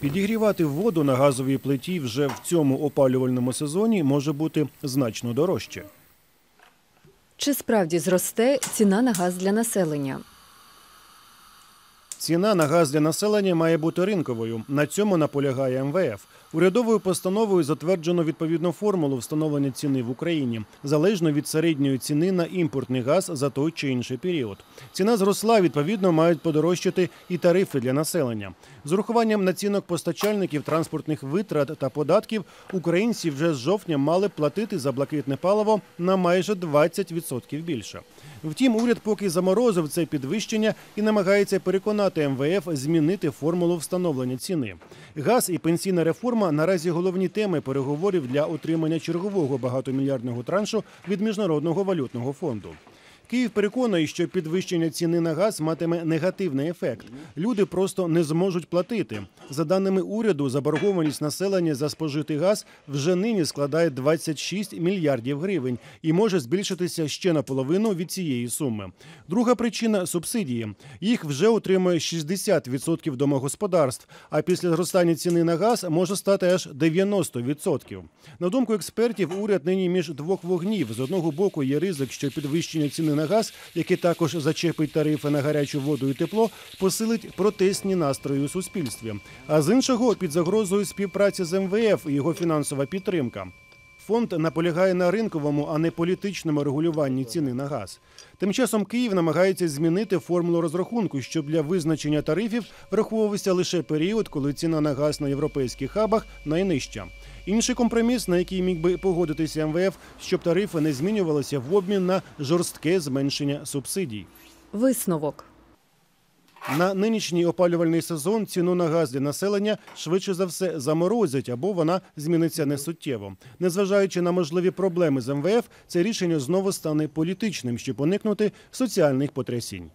Підігрівати воду на газовій плиті вже в цьому опалювальному сезоні може бути значно дорожче. Чи справді зросте ціна на газ для населення? Ціна на газ для населення має бути ринковою. На цьому наполягає МВФ. Урядовою постановою затверджено відповідну формулу встановлення ціни в Україні залежно від середньої ціни на імпортний газ за той чи інший період. Ціна зросла, відповідно, мають подорожчати і тарифи для населення. З урахуванням націнок постачальників транспортних витрат та податків українці вже з жовтня мали платити за блакитне паливо на майже 20% більше. Втім, уряд поки заморозив це підвищення і намагається переконати МВФ змінити формулу встановлення ціни. Газ і пенсійна реформа наразі головні теми переговорів для отримання чергового багатомільярдного траншу від міжнародного валютного фонду. Київ переконує, що підвищення ціни на газ матиме негативний ефект. Люди просто не зможуть платити. За даними уряду, заборгованість населення за спожитий газ вже нині складає 26 мільярдів гривень і може збільшитися ще наполовину від цієї суми. Друга причина субсидії. Їх вже отримує 60% домогосподарств. А після зростання ціни на газ може стати аж 90%. На думку експертів, уряд нині між двох вогнів. З одного боку є ризик, що підвищення ціни на газ, яке також зачепить тарифи на гарячу воду і тепло, посилить протестні настрої у суспільстві. А з іншого під загрозою співпраці з МВФ і його фінансова підтримка. Фонд наполягає на ринковому, а не політичному регулюванні ціни на газ. Тим часом Київ намагається змінити формулу розрахунку, щоб для визначення тарифів враховувався лише період, коли ціна на газ на європейських хабах найнижча. Інший компроміс, на який міг би погодитися МВФ, щоб тарифи не змінювалися в обмін на жорстке зменшення субсидій. Висновок. На нинішній опалювальний сезон ціну на газ для населення швидше за все заморозять або вона зміниться несуттєво. Незважаючи на можливі проблеми з МВФ, це рішення знову стане політичним, щоб уникнути соціальних потрясінь.